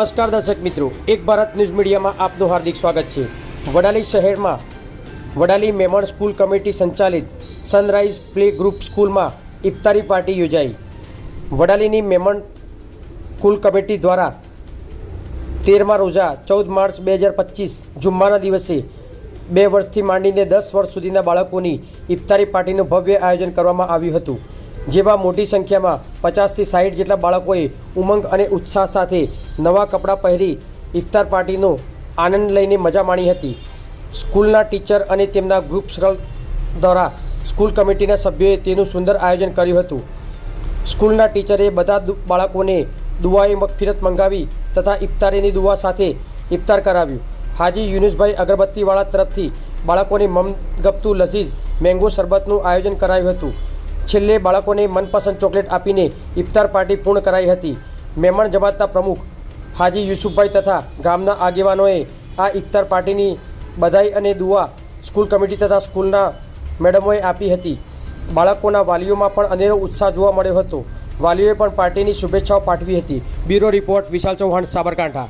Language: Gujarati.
નમસ્કાર દર્શક મિત્રો, એક ભારત ન્યૂઝ મીડિયામાં આપનું હાર્દિક સ્વાગત છે. વડાલી શહેરમાં વડાલી મેમણ સ્કૂલ કમિટી સંચાલિત સનરાઈઝ પ્લે ગ્રુપ સ્કૂલમાં ઇફતારી પાર્ટી યોજાઈ. વડાલીની મેમણ સ્કૂલ કમિટી દ્વારા તેરમા રોજા ચૌદ માર્ચ બે હજાર પચીસ, જુમ્માના દિવસે બે વર્ષથી માંડીને દસ વર્ષ સુધીના બાળકોની ઇફતારી પાર્ટીનું ભવ્ય આયોજન કરવામાં આવ્યું હતું. જેમાં મોટી સંખ્યામાં પચાસથી સાઠ જેટલા બાળકોએ ઉમંગ અને ઉત્સાહ સાથે નવા કપડાં પહેરી ઇફતાર પાર્ટીનો આનંદ લઈને મજા માણી હતી. સ્કૂલના ટીચર અને તેમના ગ્રુપ દ્વારા સ્કૂલ કમિટીના સભ્યોએ તેનું સુંદર આયોજન કર્યું હતું. સ્કૂલના ટીચરે બધા બાળકોને દુઆએ મગફિરત મંગાવી તથા ઇફતારીની દુઆ સાથે ઇફતાર કરાવ્યું. હાજી યુનુસભાઈ અગરબત્તીવાળા તરફથી બાળકોને મમગપતું લઝીઝ, મેંગો શરબતનું આયોજન કરાયું હતું. છેલ્લે બાળકોને મનપસંદ ચોકલેટ આપીને ઇફતાર પાર્ટી પૂર્ણ કરાઈ હતી. મહેમાન જમાતના પ્રમુખ હાજી યુસુફભાઈ તથા ગામના આગેવાનોએ આ ઇફતાર પાર્ટીની બધાઈ અને દુઆ સ્કૂલ કમિટી તથા સ્કૂલના મેડમોએ આપી હતી. બાળકોના વાલીઓમાં પણ અનેરો ઉત્સાહ જોવા મળ્યો હતો. વાલીઓએ પણ પાર્ટીની શુભેચ્છાઓ પાઠવી હતી. Bureau report Vishal Chauhan, Sabarkantha.